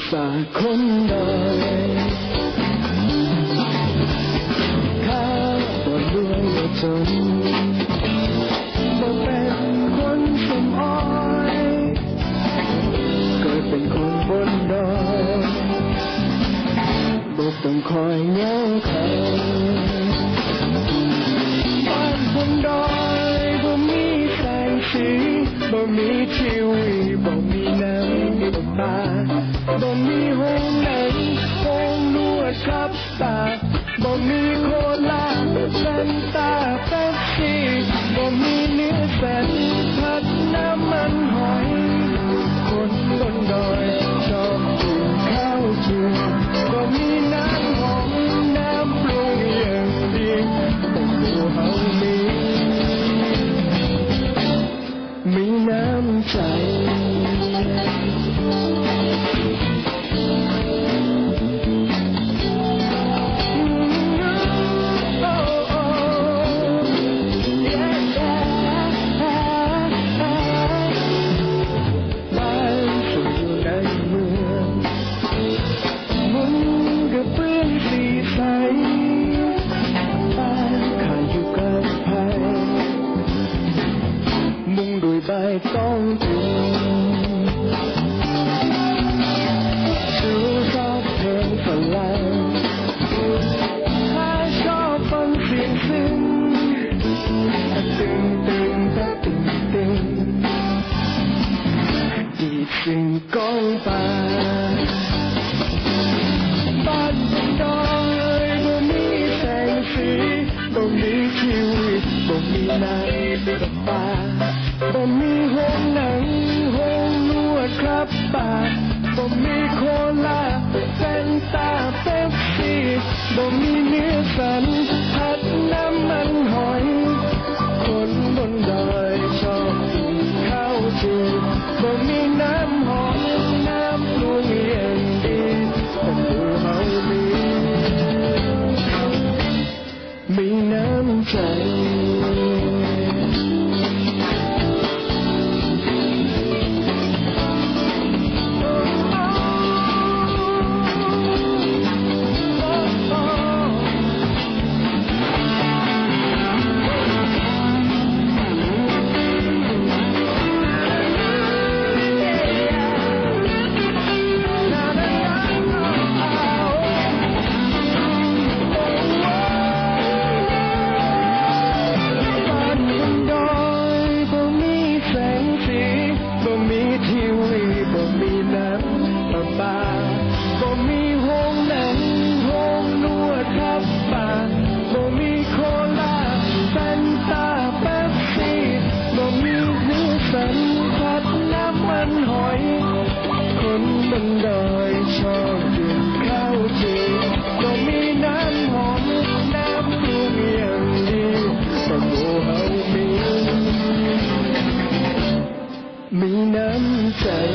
ภาษาคนดอยข้าบ่รวยบ่จนบ่เป็นคนสมอ้อยเกิดเป็นคนบนดอยบ่ต้องคอยเหงาเขาบ้านบนดอยบ่มีแสงสีบ่มีทีวีบ่มีหนังบ่ตา บ่มีห้องหนังห้องนวดครับตาบ่มีโคลาเซนตาเป๊ปซี่บ่มีเนื้อแฟนผัดน้ำมัน không đuổi bài tông tình Sự thêm phần lạnh Hai gió phân phiền xinh Tình tình ta tình tình Chỉ tình con ta Bắt đầu bố mi thành phí Bố mi kiwi bố mi này 吧。 งตึงตะตึงตึงอีกสิ่งกองป่าบ้านบนดอยบ่มีแสงสีบ่มีห้องหนังห้องนวดครับป่าบ่มีโคลาเฟนตาเป๊ปซี่บ่มีเนื้อสัน nắm tay.